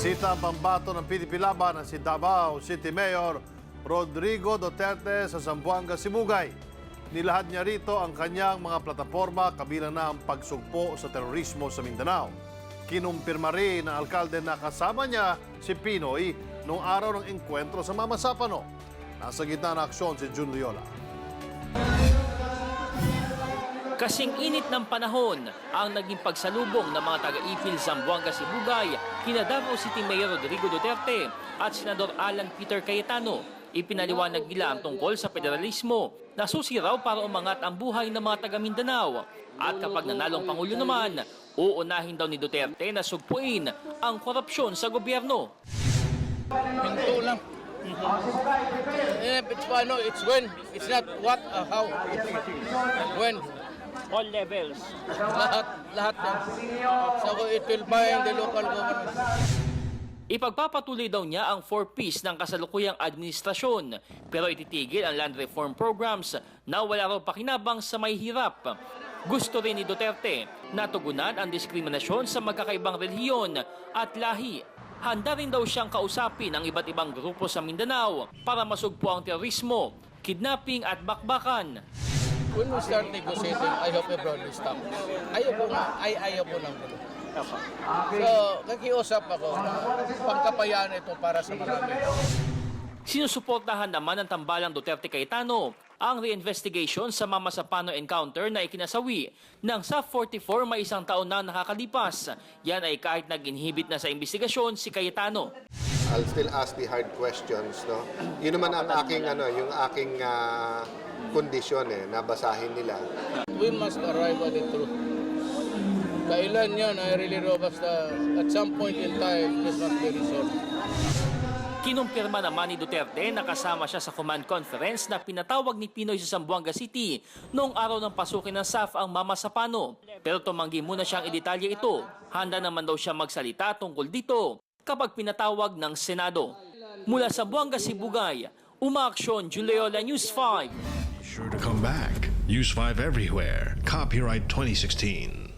Bisita ang pambato ng PDP Laban na si Davao City Mayor Rodrigo Duterte sa Zamboanga, Sibugay. Nilahad niya rito ang kanyang mga plataforma kabilang na ang pagsugpo sa terorismo sa Mindanao. Kinumpirma rin ng alkalde na kasama niya si Pinoy noong araw ng engkwentro sa Mama Sapano. Nasa gitna ng aksyon si Jun Loyola. Kasing init ng panahon ang naging pagsalubong ng mga taga-ipil Zamboanga Sibugay kina Davao City Mayor Rodrigo Duterte at Senador Alan Peter Cayetano. Ipinaliwanag nila ang tungkol sa federalismo na susi raw para umangat ang buhay ng mga taga Mindanao. At kapag nanalong Pangulo naman, uunahin daw ni Duterte na sugpuin ang korupsyon sa gobyerno. Pinto lang. Eh, it's ano, it's when. It's not what, uh, how. When. All levels. Lahat, lahat yan. So it will bind the local government. Ipagpapatuloy daw niya ang 4Ps ng kasalukuyang administrasyon pero ititigil ang land reform programs na wala raw pakinabang sa may hirap. Gusto rin ni Duterte na tugunan ang diskriminasyon sa magkakaibang relihiyon at lahi. Handa rin daw siyang kausapin ang iba't ibang grupo sa Mindanao para masugpo ang terorismo, kidnapping at bakbakan. When we start negotiating, I hope abroad will stop. Ayaw po na, ay ayaw po ng gulo. So, nakiusap ako na pangkapayaan ito para sa marami. Sinusuportahan naman ng tambalang Duterte Cayetano ang reinvestigation sa Mama Sapano encounter na ikinasawi ng sa 44 may isang taon na nakakalipas. Yan ay kahit nag-inhibit na sa investigasyon si Cayetano. I'll still ask the hard questions, no? Yun naman ang aking ano, yung aking ah, kondisyon eh, nabasahin nila. We must arrive at the truth. Kailan yan ay really robust na at some point in time, this must be resolved. Kinumpirma naman ni Duterte na kasama siya sa command conference na pinatawag ni Pinoy sa Zamboanga City noong araw ng pasukin ng SAF ang Mama Sapano. Pero tumanggi muna siyang idetalye ito. Handa naman daw siya magsalita tungkol dito kapag pinatawag ng Senado. Mula sa Buanga Sibugay, umaaksyon Juleola News 5. Sure to come back. Use 5 everywhere. Copyright 2016.